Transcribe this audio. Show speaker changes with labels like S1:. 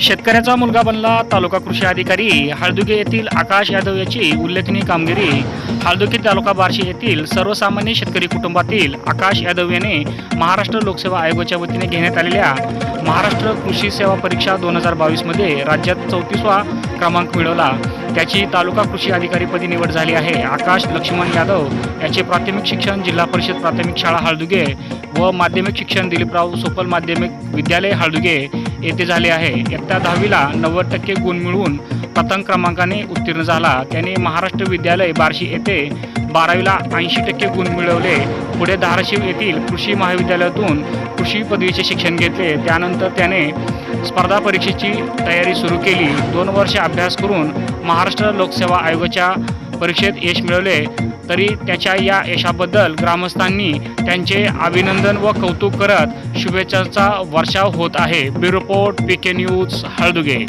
S1: शेतकऱ्याचा मुलगा बनला तालुका कृषी अधिकारी. हळदुगे येथील आकाश यादव याची उल्लेखनीय कामगिरी. हळदुगे तालुका बार्शी येथील सर्वसामान्य शेतकरी कुटुंबातील आकाश यादव याने महाराष्ट्र लोकसेवा आयोगाच्या वतीने घेण्यात आलेल्या महाराष्ट्र कृषी सेवा परीक्षा दोन हजार बावीसमध्ये राज्यात चौतीसवा क्रमांक मिळवला. त्याची तालुका कृषी अधिकारीपदी निवड झाली आहे. आकाश लक्ष्मण यादव याचे प्राथमिक शिक्षण जिल्हा परिषद प्राथमिक शाळा हळदुगे व माध्यमिक शिक्षण दिलीपराव सोपल माध्यमिक विद्यालय हळदुगे. येथे झाले आहे. इयत्ता दहावीला नव्वद टक्के गुण मिळवून प्रथम क्रमांकाने उत्तीर्ण झाला. त्याने महाराष्ट्र विद्यालय बार्शी येथे बारावीला ऐंशी टक्के गुण मिळवले. पुढे धाराशिव येथील कृषी महाविद्यालयातून कृषी पदवीचे शिक्षण घेतले. त्यानंतर त्याने स्पर्धा परीक्षेची तयारी सुरू केली. दोन वर्षे अभ्यास करून महाराष्ट्र लोकसेवा आयोगाच्या परीक्षेत यश मिळवले तरी त्याच्या या यशाबद्दल ग्रामस्थांनी त्यांचे अभिनंदन व कौतुक करत शुभेच्छांचा वर्षाव होत आहे. Bureau report P K news Halduge.